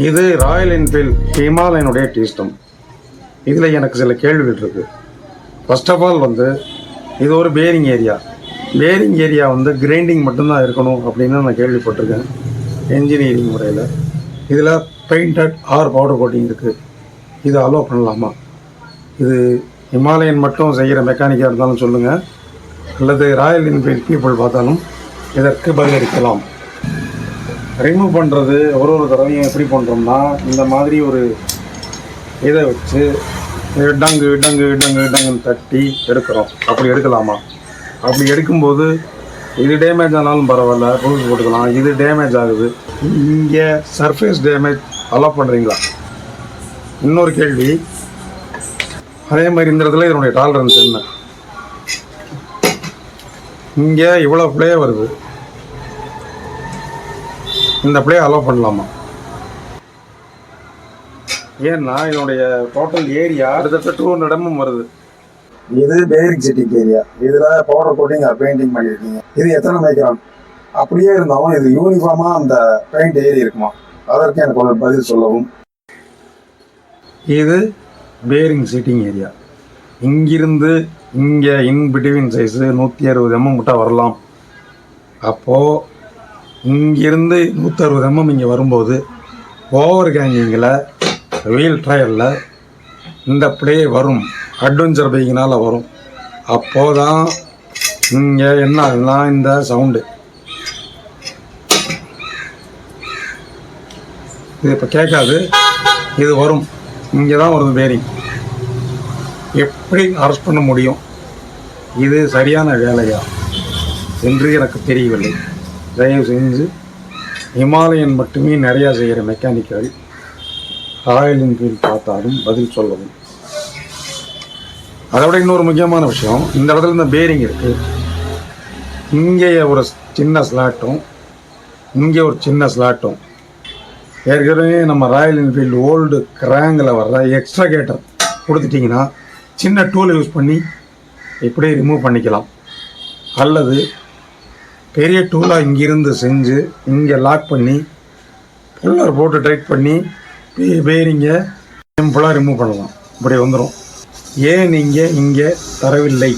இது Royal Enfield ஹிமாலயனுடைய டீஸ்டம். இதில் எனக்கு சில கேள்விகள் இருக்குது ஃபர்ஸ்ட் ஆஃப் ஆல் வந்து இது ஒரு பேரிங் ஏரியா பேரிங் ஏரியா வந்து கிரைண்டிங் மட்டும்தான் இருக்கணும் அப்படின்னு நான் கேள்விப்பட்டிருக்கேன். என்ஜினியரிங் முறையில். இதில் பெயிண்டட் ஆர் பவுடர் கோட்டிங் இருக்குது இது அலோவ் பண்ணலாமா? இது ஹிமாலயன் மட்டும் செய்கிற மெக்கானிக்காக இருந்தாலும் சொல்லுங்கள் அல்லது ராயல் என்ஃபீல்ட் பீப்புள் பார்த்தாலும் இதற்கு பதிலளிக்கலாம். ரிமூவ் பண்ணுறது ஒரு ஒரு தடவையும் எப்படி பண்ணுறோம்னா இந்த மாதிரி ஒரு இதை வச்சு டங்கு டங்கு டங்கு டங்குன்னு தட்டி எடுக்கிறோம். அப்படி எடுக்கலாமா? அப்படி எடுக்கும்போது இது டேமேஜ் ஆனாலும் பரவாயில்ல ரூல்ஸ் போட்டுக்கலாம். இது டேமேஜ் ஆகுது. இங்கே சர்ஃபேஸ் டேமேஜ் அலோவ் பண்ணுறீங்களா இன்னொரு கேள்வி. அதே மாதிரி இந்த இடத்துல இதனுடைய டாலரன்ஸ் என்ன? இங்கே இவ்வளோ ப்ளே வருது. இந்த ப்ளே அலோவ் பண்ணலாமா? ஏன்னா இதனுடைய டோட்டல் ஏரியா கிட்டத்தட்ட டூ ஹண்ட்ரட் எம்எம் வருது. இது பேரிக் சிட்டிங் ஏரியா இதுல பவுடர் கோட்டிங் பெயிண்டிங் பண்ணிருக்கீங்க. இது எத்தனை மைக்ரான் அப்படியே இருந்தாலும் இது யூனிஃபார்மா அந்த பெயிண்ட் ஏறி இருக்குமா? அதற்கு எனக்கு ஒரு பதில் சொல்லவும். இது பேரிங் சீட்டிங் ஏரியா இங்கிருந்து இங்கே இன் பிட்வீன் சைஸு நூற்றி அறுபது எம்எம் கிட்ட வரலாம். அப்போது இங்கிருந்து நூற்றறுபது எம்எம் இங்கே வரும்போது ஓவர் கேங்கிங்கில் வீல் ட்ரையலில் இந்த பிளே வரும். அட்வென்ச்சர் பைக்கினால் வரும். அப்போது தான் இங்கே என்ன ஆகுதுன்னா இந்த சவுண்டு இது இப்போ கேட்காது. இது வரும். இங்கே தான் வருது பேரிங் எப்படி அரெஸ்ட் பண்ண முடியும்? இது சரியான வேலையா? என்று எனக்கு தெரியவில்லை. தயவு செஞ்சு ஹிமாலயன் மட்டுமே நிறையா செய்கிற மெக்கானிக்கல் ராயல் என்ஃபீல்ட் பார்த்தாலும் பதில் சொல்லவும். அதை விட இன்னொரு முக்கியமான விஷயம் இந்த இடத்துல இந்த பேரிங் இருக்குது இங்கே ஒரு சின்ன ஸ்லாட்டும் இங்கே ஒரு சின்ன ஸ்லாட்டும் ஏற்கனவே நம்ம ராயல் என்ஃபீல்டு ஓல்டு கிராங்கில் வர்ற எக்ஸ்ட்ரா கேட்டர் கொடுத்துட்டிங்கன்னா சின்ன டூல் யூஸ் பண்ணி இப்படியே ரிமூவ் பண்ணிக்கலாம். அல்லது பெரிய டூலாக இங்கிருந்து செஞ்சு இங்கே லாக் பண்ணி புல்லர் போட்டு டைட் பண்ணி பேரிங்கை சிம்பிளாக ரிமூவ் பண்ணலாம். இப்படி வந்துடும் ஏன் நீங்கள் இங்கே தரவில்லை?